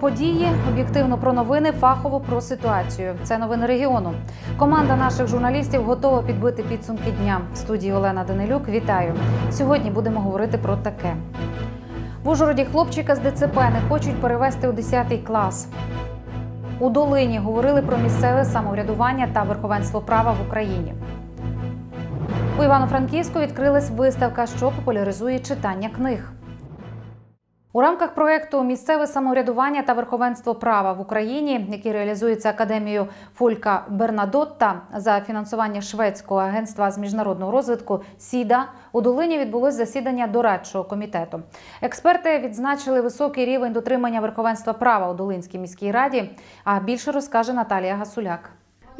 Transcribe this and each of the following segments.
Події, об'єктивно про новини, фахово про ситуацію. Це новини регіону. Команда наших журналістів готова підбити підсумки дня. В студії Олена Данилюк. Вітаю. Сьогодні будемо говорити про таке. В Ужгороді хлопчика з ДЦП не хочуть перевести у 10 клас. У Долині говорили про місцеве самоврядування та верховенство права в Україні. У Івано-Франківську відкрилась виставка, що популяризує читання книг. У рамках проекту Місцеве самоврядування та верховенство права в Україні, який реалізується академією Фолька Бернадотта за фінансування шведського агентства з міжнародного розвитку СІДА, у Долині відбулось засідання дорадчого комітету. Експерти відзначили високий рівень дотримання верховенства права у Долинській міській раді. А більше розкаже Наталія Гасуляк.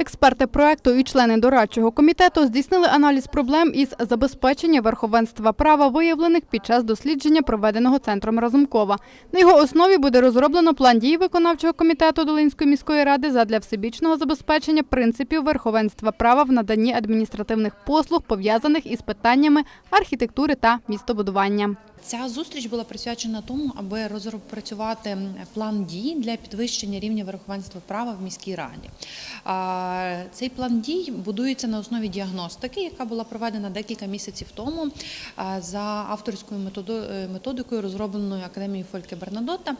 Експерти проекту і члени дорадчого комітету здійснили аналіз проблем із забезпечення верховенства права, виявлених під час дослідження, проведеного центром Разумкова. На його основі буде розроблено план дій виконавчого комітету Долинської міської ради задля всебічного забезпечення принципів верховенства права в наданні адміністративних послуг, пов'язаних із питаннями архітектури та містобудування. Ця зустріч була присвячена тому, аби розпрацювати план дій для підвищення рівня верховенства права в міській раді. Цей план дій будується на основі діагностики, яка була проведена декілька місяців тому за авторською е, методикою, розробленою академією Фольке Бернадотта,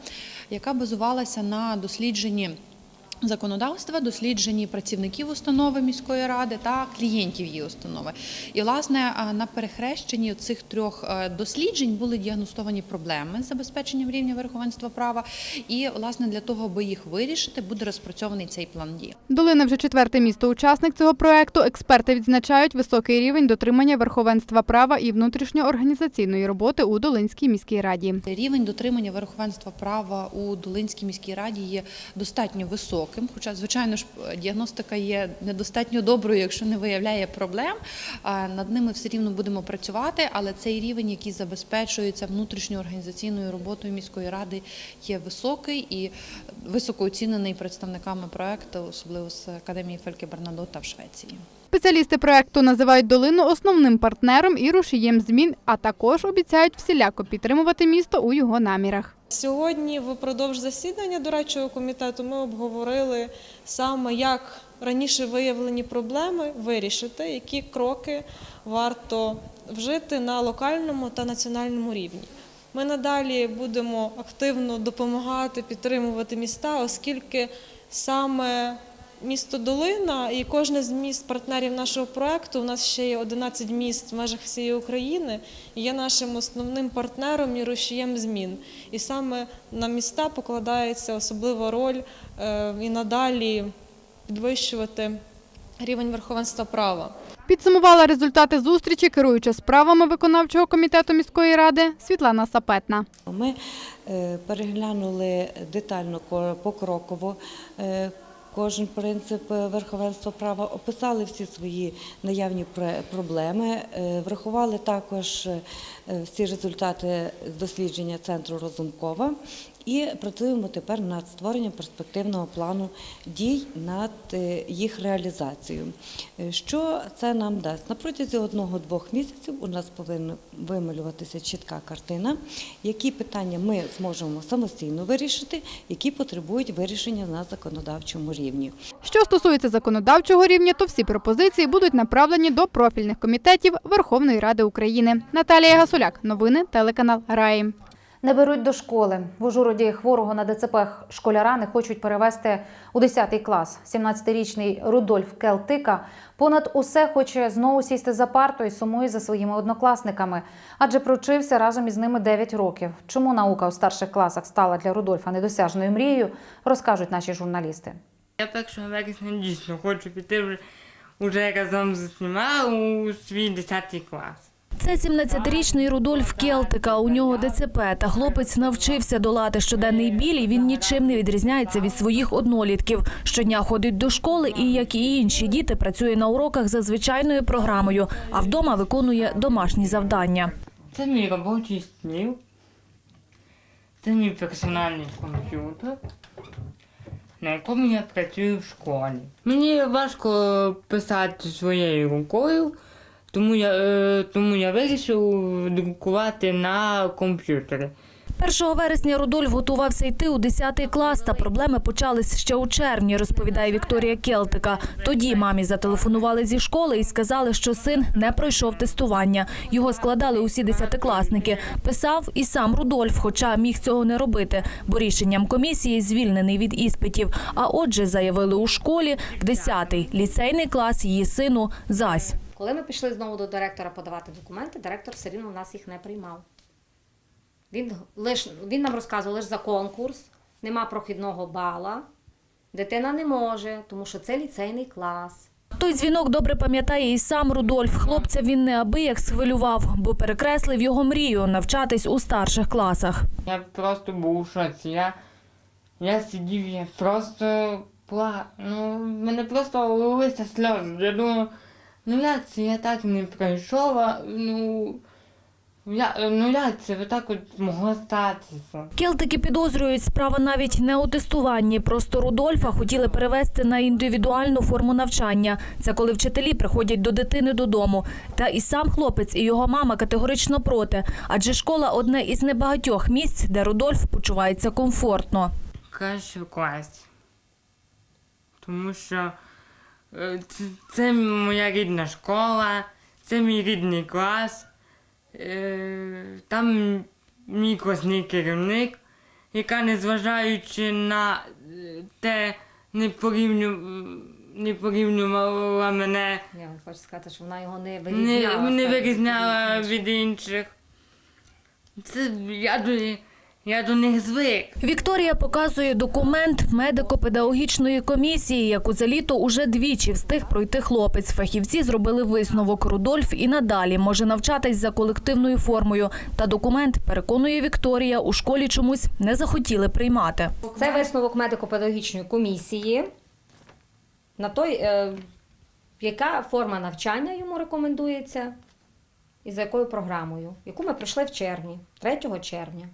яка базувалася на дослідженні. Законодавства, дослідженні працівників установи міської ради та клієнтів її установи. І, власне, на перехрещенні цих трьох е, досліджень були діагностовані проблеми з забезпеченням рівня верховенства права. І, власне, для того, аби їх вирішити, буде розпрацьований цей план дій. Долина вже четверте місто-учасник цього проекту. Експерти відзначають високий рівень дотримання верховенства права і внутрішньоорганізаційної роботи у Долинській міській раді. Рівень дотримання верховенства права у Долинській міській раді є достатньо високим. Хоча, звичайно ж, діагностика є недостатньо доброю, якщо не виявляє проблем. Над ними все рівно будемо працювати, але цей рівень, який забезпечується внутрішньою організаційною роботою міської ради, є високий і високо оцінений представниками проекту, особливо з академії Фельке Бернадота в Швеції. Спеціалісти проекту називають долину основним партнером і рушієм змін, а також обіцяють всіляко підтримувати місто у його намірах. Сьогодні, впродовж засідання дорадчого комітету, ми обговорили саме, як раніше виявлені проблеми вирішити, які кроки варто вжити на локальному та національному рівні. Ми надалі будемо активно допомагати підтримувати міста, оскільки саме місто Долина і кожне з міст партнерів нашого проекту, у нас ще є 11 міст в межах всієї України, і є нашим основним партнером і рушієм змін. І саме на міста покладається особлива роль е, і надалі підвищувати рівень верховенства права. Підсумувала результати зустрічі, керуюча справами виконавчого комітету міської ради Світлана Сапетна. Ми е, переглянули детально ко- покроково е, кожен принцип е, верховенства права, описали всі свої наявні проблеми, е, врахували також е, всі результати дослідження центру Розумкова і працюємо тепер над створенням перспективного плану дій над е, їх реалізацією. Е, Що це нам дасть? На протязі одного-двох місяців у нас повинна вималюватися чітка картина, які питання ми зможемо самостійно вирішити, які потребують вирішення на законодавчому рівні. Що стосується законодавчого рівня, то всі пропозиції будуть направлені до профільних комітетів Верховної Ради України. Наталія Гасуляк, новини, телеканал Раї. Не беруть до школи. В Ужгороді хворого на ДЦП школяра не хочуть перевести у 10 клас. 17-річний Рудольф Келтика понад усе хоче знову сісти за парту і сумує за своїми однокласниками, адже провчився разом із ними 9 років. Чому наука у старших класах стала для Рудольфа недосяжною мрією, розкажуть наші журналісти. Я 1 вересня дійсно хочу піти вже, уже разом з усіма у свій 10 клас. Це 17-річний Рудольф Келтика. У нього ДЦП, та хлопець навчився долати щоденний біль, і він нічим не відрізняється від своїх однолітків. Щодня ходить до школи і, як і інші діти, працює на уроках за звичайною програмою, а вдома виконує домашні завдання. Це мій робочий стіл. Це мій персональний комп'ютер, на якому я працюю в школі. Мені важко писати своєю рукою, тому я, е, тому я вирішив друкувати на комп'ютері. 1 вересня Рудольф готувався йти у 10 клас, та проблеми почались ще у червні, розповідає Вікторія Келтика. Тоді мамі зателефонували зі школи і сказали, що син не пройшов тестування. Його складали усі десятикласники. Писав і сам Рудольф, хоча міг цього не робити, бо рішенням комісії звільнений від іспитів. А отже, заявили у школі в 10-й ліцейний клас її сину зась. Коли ми пішли знову до директора подавати документи, директор все рівно в нас їх не приймав. Він, лиш, він нам розказував лише за конкурс, нема прохідного бала, дитина не може, тому що це ліцейний клас. Той дзвінок добре пам'ятає і сам Рудольф. Хлопця він неабияк схвилював, бо перекреслив його мрію навчатись у старших класах. Я просто був у шоці. Я, я сидів, я просто пла... Ну, в мене просто лилися сльози. Я думав, ну як це я так не пройшов, а, ну. Я, ну як це отак от могло статися? Келтики підозрюють, справа навіть не у тестуванні. Просто Рудольфа хотіли перевести на індивідуальну форму навчання. Це коли вчителі приходять до дитини додому. Та і сам хлопець, і його мама категорично проти, адже школа одне із небагатьох місць, де Рудольф почувається комфортно. В класі. Тому що це, це моя рідна школа, це мій рідний клас. Е, Там мій класний керівник, яка, незважаючи на е, те, не порівню, не порівнювала мене, Я хочу сказати, що вона його не не, вирізняла. не серед вирізняла від інших. Це я до, я до них звик. Вікторія показує документ медико-педагогічної комісії, яку за літо уже двічі встиг пройти хлопець. Фахівці зробили висновок. Рудольф і надалі може навчатись за колективною формою. Та документ, переконує Вікторія, у школі чомусь не захотіли приймати. Це висновок медико-педагогічної комісії на той, е, яка форма навчання йому рекомендується і за якою програмою, яку ми пройшли в червні, 3 червня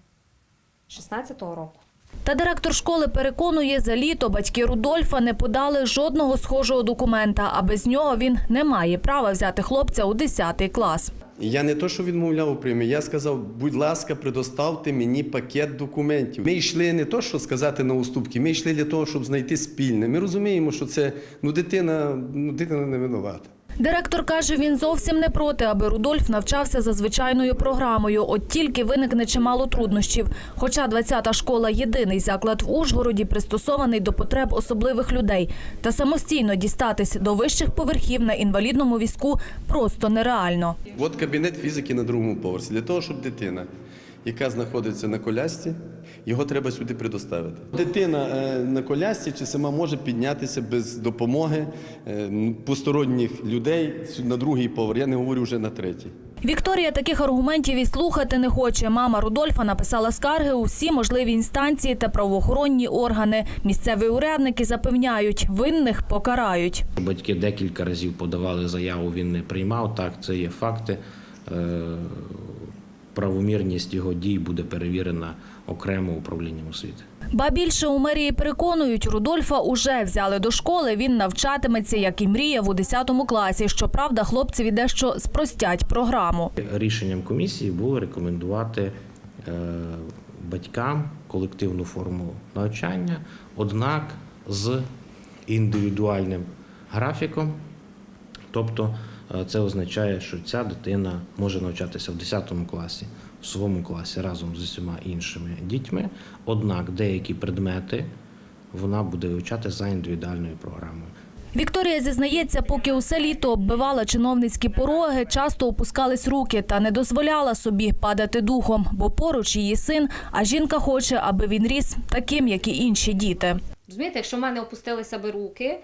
2016 року. Та директор школи переконує, за літо батьки Рудольфа не подали жодного схожого документа, а без нього він не має права взяти хлопця у 10 клас. Я не то, що відмовляв у прийомі, я сказав, будь ласка, предоставте мені пакет документів. Ми йшли не то, що сказати на уступки, ми йшли для того, щоб знайти спільне. Ми розуміємо, що це ну, дитина, ну, дитина не винувата. Директор каже, він зовсім не проти, аби Рудольф навчався за звичайною програмою. От тільки виникне чимало труднощів. Хоча 20-та школа єдиний заклад в Ужгороді пристосований до потреб особливих людей. Та самостійно дістатись до вищих поверхів на інвалідному візку просто нереально. От кабінет фізики на другому поверсі. Для того, щоб дитина, яка знаходиться на колясці, його треба сюди предоставити. Дитина е, на колясці чи сама може піднятися без допомоги е, посторонніх людей на другий поверх. Я не говорю вже на третій. Вікторія таких аргументів і слухати не хоче. Мама Рудольфа написала скарги у всі можливі інстанції та правоохоронні органи. Місцеві урядники запевняють, винних покарають. Батьки декілька разів подавали заяву, він не приймав. Так, це є факти. Правомірність його дій буде перевірена окремо управлінням освіти. Ба більше у мерії переконують, Рудольфа уже взяли до школи. Він навчатиметься, як і мріяв у 10 класі. Щоправда, хлопцеві дещо спростять програму. Рішенням комісії було рекомендувати е, батькам колективну форму навчання, однак з індивідуальним графіком. Тобто це означає, що ця дитина може навчатися в 10 класі, в своєму класі разом з усіма іншими дітьми. Однак деякі предмети вона буде вивчати за індивідуальною програмою. Вікторія зізнається, поки усе літо оббивала чиновницькі пороги, часто опускались руки та не дозволяла собі падати духом, бо поруч її син, а жінка хоче, аби він ріс таким, як і інші діти. Розумієте, якщо в мене опустилися би руки,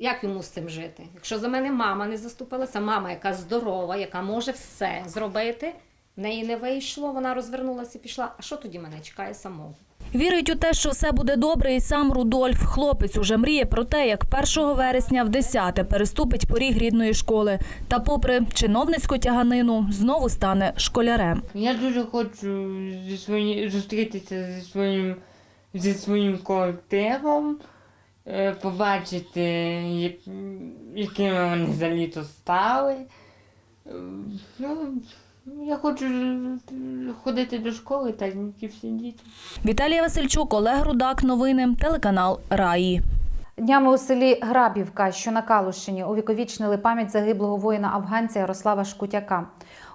як йому з цим жити? Якщо за мене мама не заступилася, мама, яка здорова, яка може все зробити, в неї не вийшло, вона розвернулася і пішла. А що тоді мене чекає самого? Вірить у те, що все буде добре, і сам Рудольф. Хлопець уже мріє про те, як 1 вересня в 10 переступить поріг рідної школи. Та, попри чиновницьку тяганину, знову стане школярем. Я дуже хочу зі свої, зустрітися зі своїм, зі своїм колективом, побачити, якими вони за літо стали. Е, Ну, Я хочу е, ходити до школи, так як і всі діти. Віталія Васильчук, Олег Рудак. Новини. Телеканал Раї. Днями у селі Грабівка, що на Калущині, увіковічнили пам'ять загиблого воїна афганця Ярослава Шкутяка.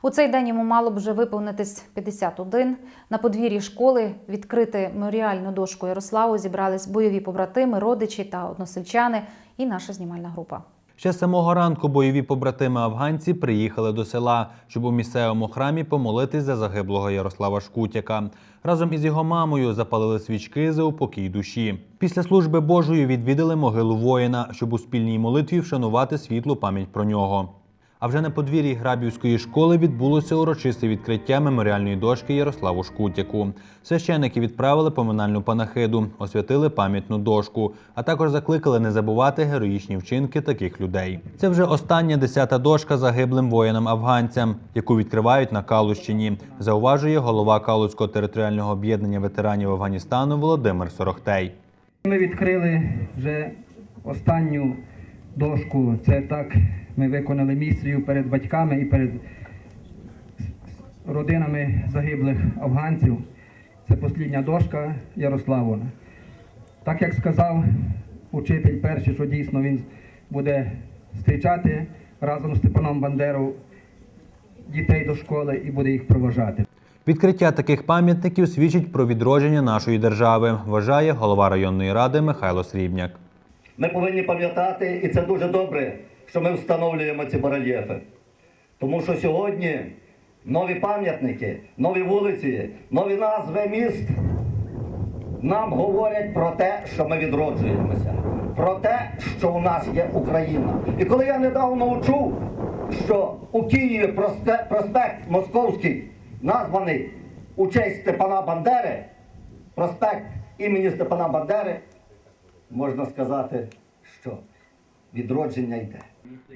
У цей день йому мало б вже виповнитись 51. На подвір'ї школи відкрити меморіальну дошку Ярославу зібрались бойові побратими, родичі та односельчани і наша знімальна група. Ще самого ранку бойові побратими афганці приїхали до села, щоб у місцевому храмі помолитись за загиблого Ярослава Шкутяка. Разом із його мамою запалили свічки за упокій душі. Після служби Божої відвідали могилу воїна, щоб у спільній молитві вшанувати світлу пам'ять про нього. А вже на подвір'ї Грабівської школи відбулося урочисте відкриття меморіальної дошки Ярославу Шкутяку. Священники відправили поминальну панахиду, освятили пам'ятну дошку, а також закликали не забувати героїчні вчинки таких людей. Це вже остання десята дошка загиблим воїнам-афганцям, яку відкривають на Калущині, зауважує голова Калуського територіального об'єднання ветеранів Афганістану Володимир Сорохтей. Ми відкрили вже останню дошку. Це так ми виконали місію перед батьками і перед родинами загиблих афганців. Це послідня дошка Ярославовна. Так як сказав учитель перший, що дійсно він буде зустрічати разом з Степаном Бандерою дітей до школи і буде їх проважати. Відкриття таких пам'ятників свідчить про відродження нашої держави, вважає голова районної ради Михайло Срібняк. Ми повинні пам'ятати, і це дуже добре, що ми встановлюємо ці барельєфи. Тому що сьогодні нові пам'ятники, нові вулиці, нові назви міст нам говорять про те, що ми відроджуємося, про те, що у нас є Україна. І коли я недавно чув, що у Києві проспект Московський названий у честь Степана Бандери, проспект імені Степана Бандери, можна сказати, що відродження йде.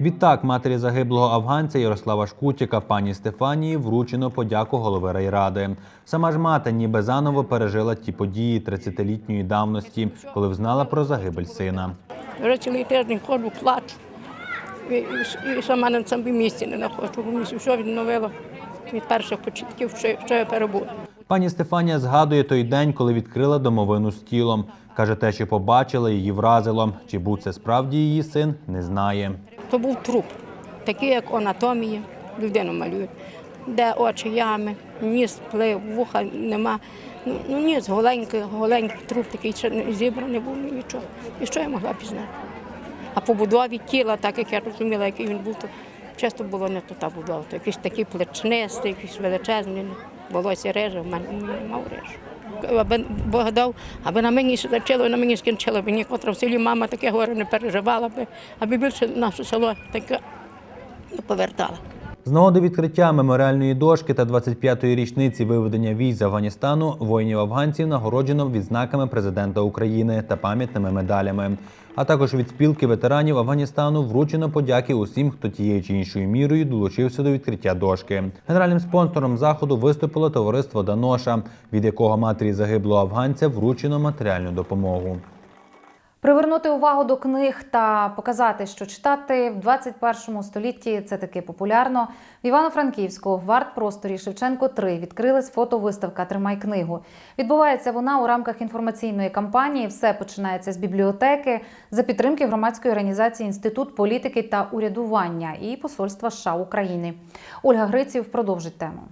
Відтак матері загиблого афганця Ярослава Шкутіка пані Стефанії вручено подяку голови райради. Сама ж мати ніби заново пережила ті події 30-літньої давності, коли взнала про загибель сина. Вже цілий тиждень ходжу, плачу. І, і, і сама на цьому місці не знаходжу, бо мені все відновило від перших початків, що, що я перебула. Пані Стефанія згадує той день, коли відкрила домовину з тілом. Каже, те, що побачила, її вразило. Чи був це справді її син, не знає. То був труп, такий, як анатомія, людину малюють, де очі ями, ніс плив, вуха нема. Ну, ну ніс голенький, голенький труп, такий ще не зібраний був нічого. І що я могла пізнати? А по будові тіла, так як я розуміла, який він був, то часто було не то та будова, то якийсь такий плечнистий, якийсь величезний, волосся реже, в мене не мав режу. Аби Бог дав, аби на мені зачало, на мені скінчило, бо нікотра в селі мама таке горе не переживала би, аби більше наше село таке не повертала. З нагоди відкриття меморіальної дошки та 25-ї річниці виведення військ з Афганістану воїнів-афганців нагороджено відзнаками президента України та пам'ятними медалями. А також від спілки ветеранів Афганістану вручено подяки усім, хто тією чи іншою мірою долучився до відкриття дошки. Генеральним спонсором заходу виступило товариство Даноша, від якого матері загиблого афганця вручено матеріальну допомогу. Привернути увагу до книг та показати, що читати в 21 столітті це таки популярно. В Івано-Франківську в арт-просторі Шевченко 3 відкрилась фотовиставка Тримай книгу. Відбувається вона у рамках інформаційної кампанії. Все починається з бібліотеки за підтримки громадської організації Інститут політики та урядування і посольства США України. Ольга Гриців продовжить тему.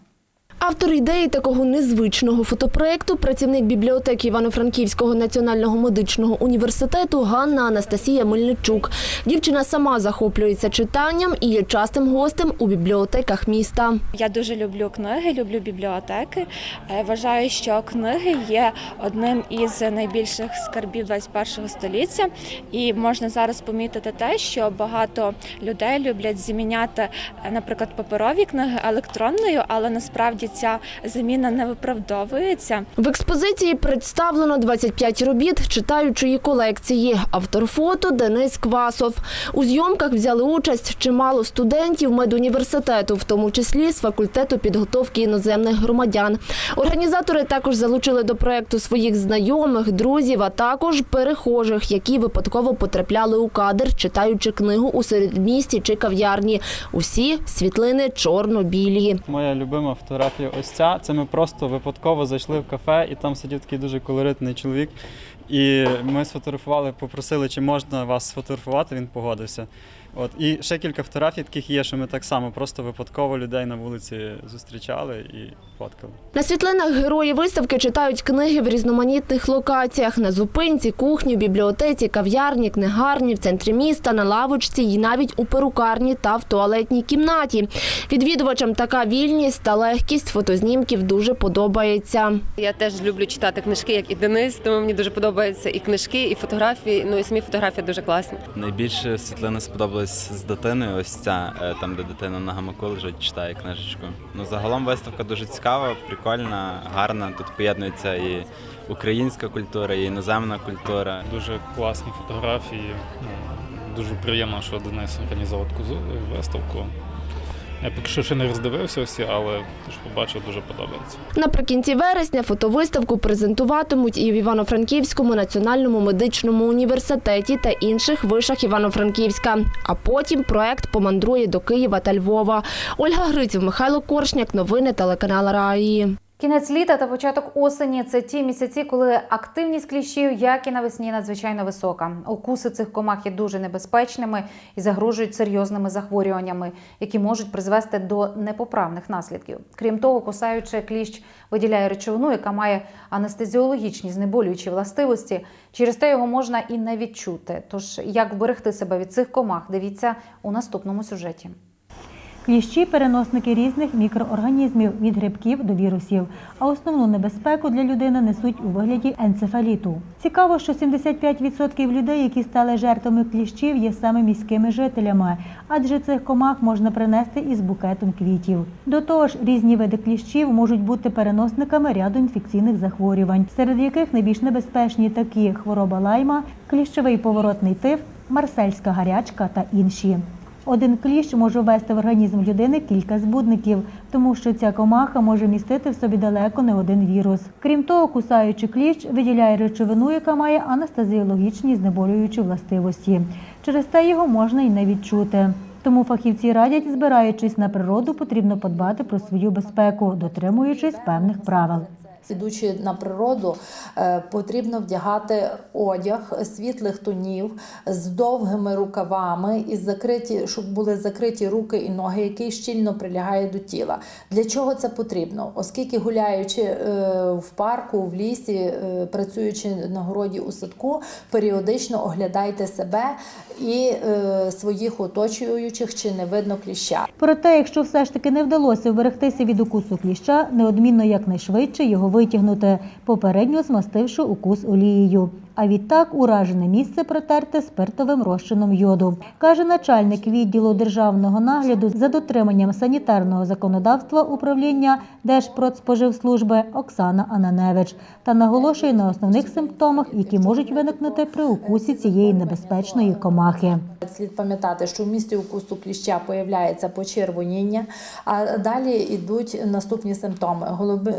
Автор ідеї такого незвичного фотопроекту працівник бібліотеки Івано-Франківського національного медичного університету Ганна Анастасія Мельничук. Дівчина сама захоплюється читанням і є частим гостем у бібліотеках міста. Я дуже люблю книги, люблю бібліотеки. Е, Вважаю, що книги є одним із найбільших скарбів 21 століття, і можна зараз помітити те, що багато людей люблять заміняти, е, наприклад, паперові книги електронною, але насправді ця заміна не виправдовується. В експозиції представлено 25 робіт читаючої колекції. Автор фото Денис Квасов. У зйомках взяли участь чимало студентів медуніверситету, в тому числі з факультету підготовки іноземних громадян. Організатори також залучили до проекту своїх знайомих, друзів, а також перехожих, які випадково потрапляли у кадр, читаючи книгу у середмісті чи кав'ярні. Усі світлини чорно-білі. Моя любима фотографія ось ця. Це ми просто випадково зайшли в кафе, і там сидів такий дуже колоритний чоловік. І ми сфотографували, попросили, чи можна вас сфотографувати, він погодився. От і ще кілька фотографій таких є, що ми так само просто випадково людей на вулиці зустрічали і фоткали. На світлинах герої виставки читають книги в різноманітних локаціях на зупинці, кухні, бібліотеці, кав'ярні, книгарні, в центрі міста, на лавочці і навіть у перукарні та в туалетній кімнаті. Відвідувачам така вільність та легкість фотознімків дуже подобається. Я теж люблю читати книжки, як і Денис, тому мені дуже подобаються і книжки, і фотографії. Ну і самі фотографії дуже класні. Найбільше світлина сподобалась з дитиною. Ось ця е, там, де дитина на гамаку лежить, читає книжечку. Ну загалом виставка дуже цікава, прикольна, гарна. Тут поєднується і українська культура, і іноземна культура. Дуже класні фотографії. Ну, Дуже приємно, що Денис організував таку виставку. Я поки що ще не роздивився всі, але те, побачив, дуже подобається. Наприкінці вересня фотовиставку презентуватимуть і в Івано-Франківському національному медичному університеті та інших вишах Івано-Франківська. А потім проект помандрує до Києва та Львова. Ольга Гриців, Михайло Коршняк. Новини телеканала Раї. Кінець літа та початок осені це ті місяці, коли активність кліщів, як і навесні, надзвичайно висока. Укуси цих комах є дуже небезпечними і загрожують серйозними захворюваннями, які можуть призвести до непоправних наслідків. Крім того, кусаючи кліщ виділяє речовину, яка має анестезіологічні знеболюючі властивості. Через те його можна і не відчути. Тож як вберегти себе від цих комах, дивіться у наступному сюжеті. Кліщі переносники різних мікроорганізмів від грибків до вірусів, а основну небезпеку для людини несуть у вигляді енцефаліту. Цікаво, що 75% людей, які стали жертвами кліщів, є саме міськими жителями, адже цих комах можна принести із букетом квітів. До того ж, різні види кліщів можуть бути переносниками ряду інфекційних захворювань, серед яких найбільш небезпечні такі хвороба лайма, кліщовий поворотний тиф, марсельська гарячка та інші. Один кліщ може ввести в організм людини кілька збудників, тому що ця комаха може містити в собі далеко не один вірус. Крім того, кусаючи кліщ виділяє речовину, яка має анестезіологічні знеболюючі властивості. Через те його можна й не відчути. Тому фахівці радять, збираючись на природу, потрібно подбати про свою безпеку, дотримуючись певних правил. Ідучи на природу, е, потрібно вдягати одяг світлих тонів з довгими рукавами і закриті, щоб були закриті руки і ноги, який щільно прилягає до тіла. Для чого це потрібно? Оскільки гуляючи е, в парку, в лісі, е, працюючи на городі у садку, періодично оглядайте себе і своїх оточуючих, чи не видно кліща. Проте, якщо все ж таки не вдалося вберегтися від укусу кліща, неодмінно якнайшвидше його витягнути, попередньо змастивши укус олією. А відтак уражене місце протерти спиртовим розчином йоду, каже начальник відділу державного нагляду за дотриманням санітарного законодавства управління Держпродспоживслужби Оксана Ананевич та наголошує на основних симптомах, які можуть виникнути при укусі цієї небезпечної комахи. Слід пам'ятати, що в місці укусу кліща появляється почервоніння, а далі йдуть наступні симптоми: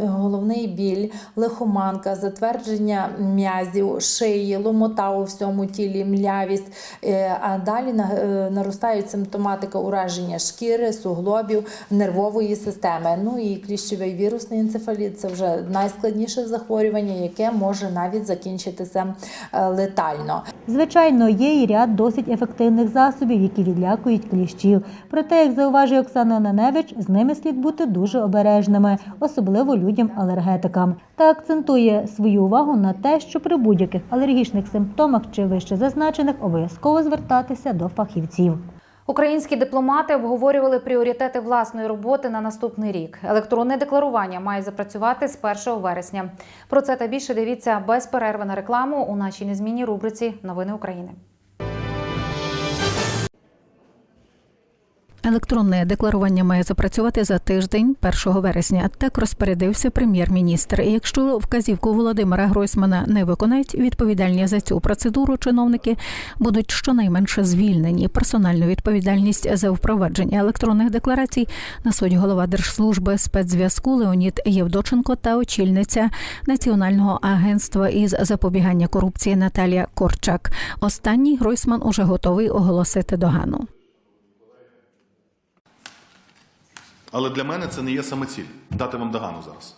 головний біль, лихоманка, затвердження м'язів, шиї, ломота у всьому тілі, млявість. Е, А далі е, наростають симптоматика ураження шкіри, суглобів, нервової системи. Ну і кліщовий вірусний енцефаліт це вже найскладніше захворювання, яке може навіть закінчитися е, летально. Звичайно, є і ряд досить ефективних засобів, які відлякують кліщів. Проте, як зауважує Оксана Ананевич, з ними слід бути дуже обережними, особливо людям-алергетикам. Та акцентує свою увагу на те, що при будь-яких алергічних симптомах чи вище зазначених обов'язково звертатися до фахівців. Українські дипломати обговорювали пріоритети власної роботи на наступний рік. Електронне декларування має запрацювати з 1 вересня. Про це та більше дивіться без перерви на рекламу у нашій незмінній рубриці Новини України. Електронне декларування має запрацювати за тиждень 1 вересня. Так розпорядився прем'єр-міністр. І Якщо вказівку Володимира Гройсмана не виконають, відповідальні за цю процедуру чиновники будуть щонайменше звільнені. Персональну відповідальність за впровадження електронних декларацій несуть голова держслужби спецзв'язку Леонід Євдоченко та очільниця Національного агентства із запобігання корупції Наталія Корчак. Останній Гройсман уже готовий оголосити догану. Але для мене це не є самоціль дати вам догану зараз.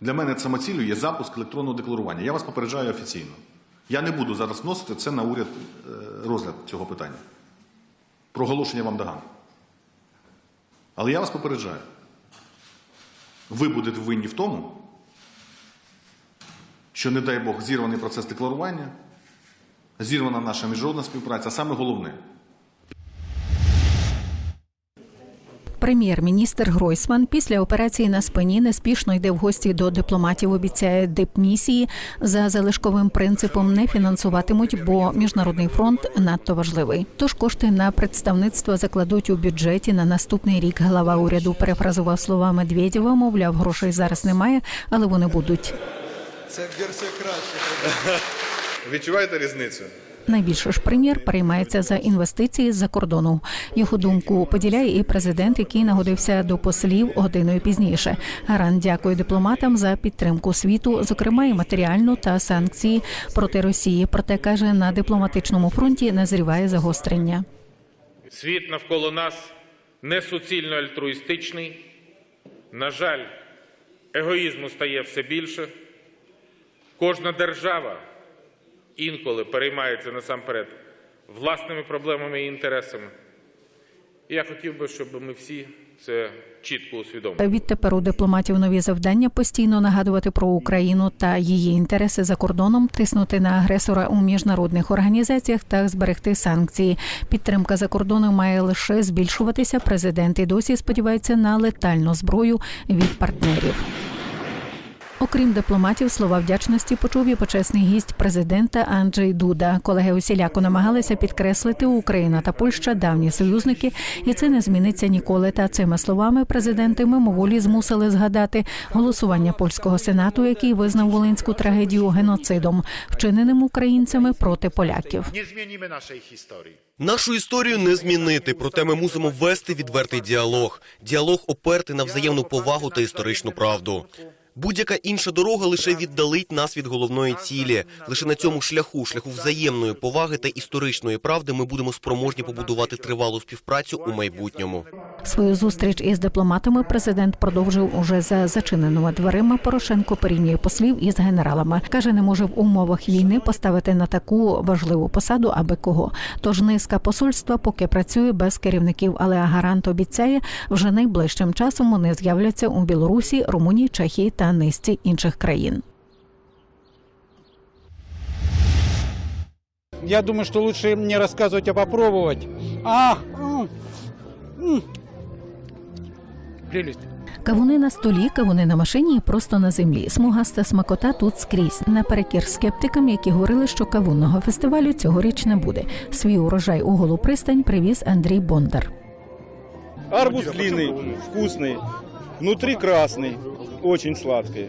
Для мене самоціллю є запуск електронного декларування. Я вас попереджаю офіційно. Я не буду зараз вносити це на уряд е, розгляд цього питання. Проголошення вам доган. Але я вас попереджаю. Ви будете винні в тому, що, не дай Бог, зірваний процес декларування, зірвана наша міжнародна співпраця, а саме головне – Прем'єр-міністр Гройсман після операції на спині неспішно йде в гості до дипломатів. Обіцяє дипмісії за залишковим принципом не фінансуватимуть, бо міжнародний фронт надто важливий. Тож кошти на представництво закладуть у бюджеті на наступний рік. Глава уряду перефразував слова Медведєва. Мовляв, грошей зараз немає, але вони будуть. Це версія краще. Відчуваєте різницю? Найбільше ж прем'єр переймається за інвестиції з-за кордону. Його думку поділяє і президент, який нагодився до послів годиною пізніше. Гаран дякує дипломатам за підтримку світу, зокрема і матеріальну та санкції проти Росії. Проте каже, на дипломатичному фронті назріває загострення. Світ навколо нас не суцільно альтруїстичний. На жаль, егоїзму стає все більше. Кожна держава інколи переймається насамперед власними проблемами і інтересами. І я хотів би, щоб ми всі це чітко усвідомили. Відтепер у дипломатів нові завдання постійно нагадувати про Україну та її інтереси за кордоном, тиснути на агресора у міжнародних організаціях та зберегти санкції. Підтримка за кордоном має лише збільшуватися. Президент і досі сподівається на летальну зброю від партнерів. Окрім дипломатів, слова вдячності почув і почесний гість президента Анджей Дуда. Колеги усіляко намагалися підкреслити Україна та Польща давні союзники, і це не зміниться ніколи. Та цими словами президенти мимоволі змусили згадати голосування польського сенату, який визнав волинську трагедію геноцидом, вчиненим українцями проти поляків. Нашу історію не змінити, проте ми мусимо вести відвертий діалог. Діалог опертий на взаємну повагу та історичну правду. Будь-яка інша дорога лише віддалить нас від головної цілі. Лише на цьому шляху, шляху взаємної поваги та історичної правди, ми будемо спроможні побудувати тривалу співпрацю у майбутньому. Свою зустріч із дипломатами президент продовжив уже за зачиненими дверима. Порошенко порівнює послів із генералами. каже, не може в умовах війни поставити на таку важливу посаду, аби кого. Тож низка посольства поки працює без керівників. Але гарант обіцяє, вже найближчим часом вони з'являться у Білорусі, Румунії, Чехії та низці інших країн. Я думаю, что лучше не рассказывать, а попробовать. Ах! м, м. Прелесть. Кавуни на столі, кавуни на машині і просто на землі. Смугаста смакота тут скрізь. Наперекір скептикам, які говорили, що кавунного фестивалю цьогоріч не буде. Свій урожай у голу пристань привіз Андрій Бондар. Арбуз длинный, вкусный, внутри красный, очень сладкий.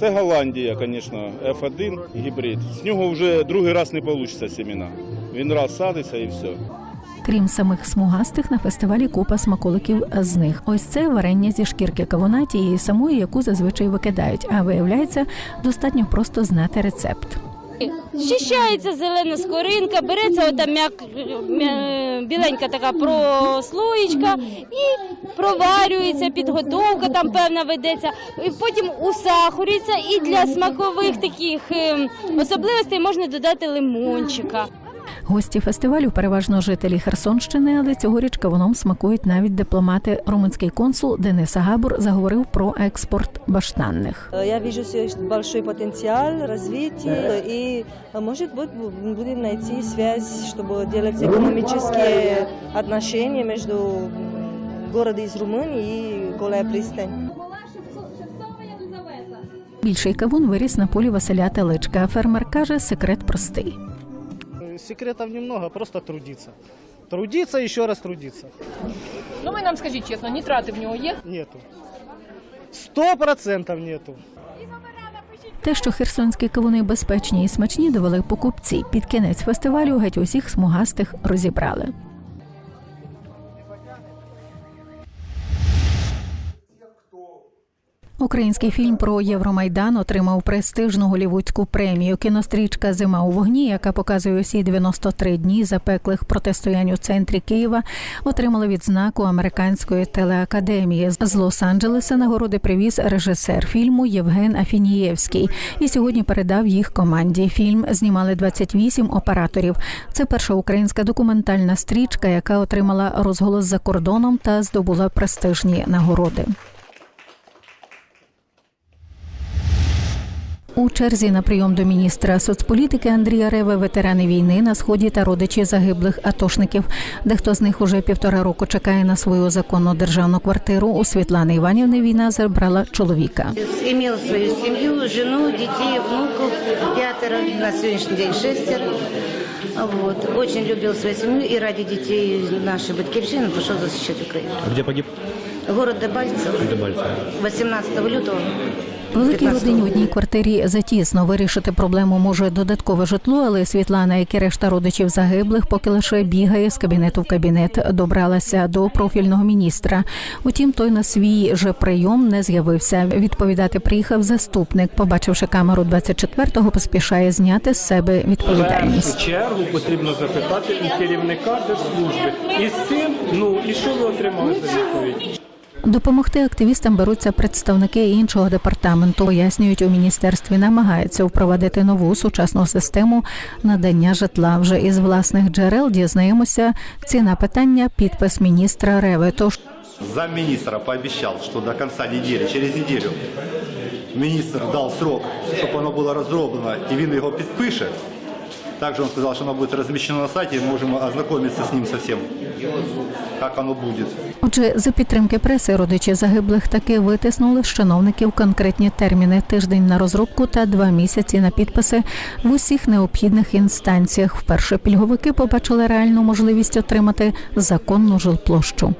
Це Голландія, звісно, F1 гібрид. З нього вже другий раз не вийде семена. Він раз садиться і все. Крім самих смугастих, на фестивалі купа смаколиків з них. Ось це варення зі шкірки кавуна тієї самої, яку зазвичай викидають. А виявляється, достатньо просто знати рецепт. Щищається зелена скоринка, береться ота м'як, біленька така прослоєчка і проварюється, підготовка там певна ведеться. І потім усахурюється і для смакових таких ем, особливостей можна додати лимончика. Гості фестивалю переважно жителі Херсонщини, але цьогоріч кавуном смакують навіть дипломати. Румунський консул Денис Агабур заговорив про експорт баштанних. Я вижу здесь большой потенциал развития, и, может быть, будем найти связь, чтобы делать экономические отношения между м, городом из Румынии и Голая пристань. Більший кавун виріс на полі Василя Теличка. Фермер каже, секрет простий. Секретов немного, просто трудиться. Трудиться, еще раз трудиться. Ну ви нам скажіть чесно, нітрати в нього є? Нету. Сто процентов нету. Те, що херсонські кавуни безпечні і смачні, довели покупці. Під кінець фестивалю геть усіх смугастих розібрали. Український фільм про Євромайдан отримав престижну голівудську премію. Кінострічка Зима у вогні, яка показує усі 93 дні запеклих протистоянь у центрі Києва, отримала відзнаку американської телеакадемії. З Лос-Анджелеса нагороди привіз режисер фільму Євген Афінієвський. І сьогодні передав їх команді. Фільм знімали 28 операторів. Це перша українська документальна стрічка, яка отримала розголос за кордоном та здобула престижні нагороди. У черзі на прийом до міністра соцполітики Андрія Реви ветерани війни на сході та родичі загиблих атошників. Дехто з них уже півтора року чекає на свою законну державну квартиру. У Світлани Іванівни війна забрала чоловіка. Имел свою семью, жену, детей, внуков, пятеро, на сегодняшний день шестеро. Вот. Очень любил свою семью и ради детей нашей Батькивщины пошел защищать Украину. Где погиб? Город Дебальцево, Дебальцево. 18 лютого. Великій 15 родині в одній квартирі затісно вирішити проблему може додаткове житло, але Світлана, як і решта родичів загиблих, поки лише бігає з кабінету в кабінет, добралася до профільного міністра. Утім, той на свій же прийом не з'явився. Відповідати приїхав заступник. Побачивши камеру 24-го, поспішає зняти з себе відповідальність. В чергу потрібно запитати у керівника держслужби. І з цим, ну і що ви отримали за відповідь? Допомогти активістам беруться представники іншого департаменту. Пояснюють у міністерстві, намагаються впровадити нову сучасну систему надання житла. Вже із власних джерел дізнаємося ціна питання, підпис міністра Реви. Тож Замминистра пообещал, что до конца недели, через неделю, министр дал срок, чтобы оно было разработано, и він его подпишет. Также он сказал, что оно будет размещено на сайте, и мы можем ознакомиться с ним совсем, как воно буде. Отже, за підтримки преси родичі загиблих таки витиснули з чиновників конкретні терміни: тиждень на розробку та два місяці на підписи в усіх необхідних інстанціях. Вперше пільговики побачили реальну можливість отримати законну жилплощу.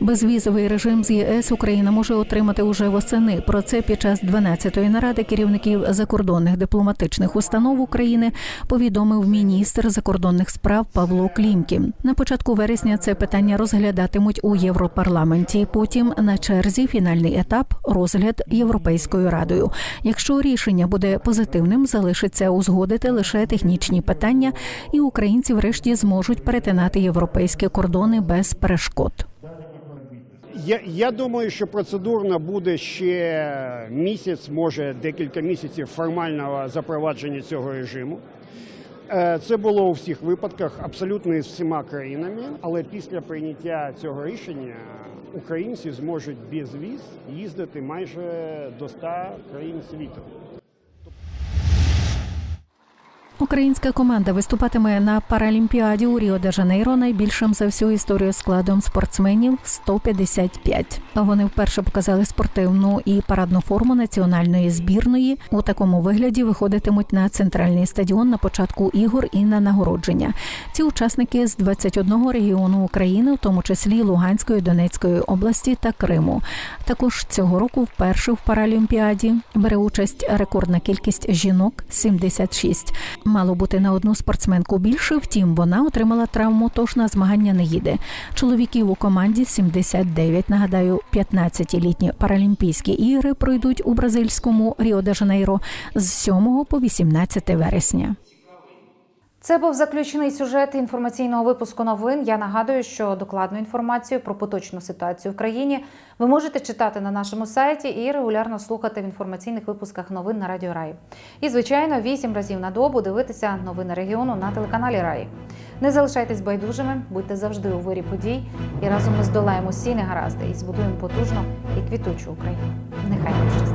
Безвізовий режим з ЄС Україна може отримати уже восени. Про це під час 12-ї наради керівників закордонних дипломатичних установ України повідомив міністр закордонних справ Павло Клімкін. На початку вересня це питання розглядатимуть у Європарламенті. Потім на черзі фінальний етап розгляд Європейською радою. Якщо рішення буде позитивним, залишиться узгодити лише технічні питання, і українці врешті зможуть перетинати європейські кордони без перешкод. Я, я думаю, що процедурно буде ще місяць, може декілька місяців формального запровадження цього режиму. Е, Це було у всіх випадках абсолютно із всіма країнами, але після прийняття цього рішення українці зможуть без віз їздити майже до 100 країн світу. Українська команда виступатиме на Паралімпіаді у Ріо де Жанейро найбільшим за всю історію складом спортсменів 155. Вони вперше показали спортивну і парадну форму національної збірної. У такому вигляді виходитимуть на центральний стадіон на початку ігор і на нагородження. Ці учасники з 21 регіону України, в тому числі Луганської, Донецької області та Криму. Також цього року вперше в Паралімпіаді бере участь рекордна кількість жінок 76. Мало бути на одну спортсменку більше, втім вона отримала травму, тож на змагання не їде. Чоловіків у команді 79. Нагадаю, 15-літні паралімпійські ігри пройдуть у бразильському Ріо де Жанейро з 7 по 18 вересня. Це був заключений сюжет інформаційного випуску новин. Я нагадую, що докладну інформацію про поточну ситуацію в країні ви можете читати на нашому сайті і регулярно слухати в інформаційних випусках новин на Радіо Рай. І, звичайно, вісім разів на добу дивитися новини регіону на телеканалі Рай. Не залишайтесь байдужими, будьте завжди у вирі подій, і разом ми здолаємо всі негаразди і збудуємо потужну і квітучу Україну. Нехай щастить!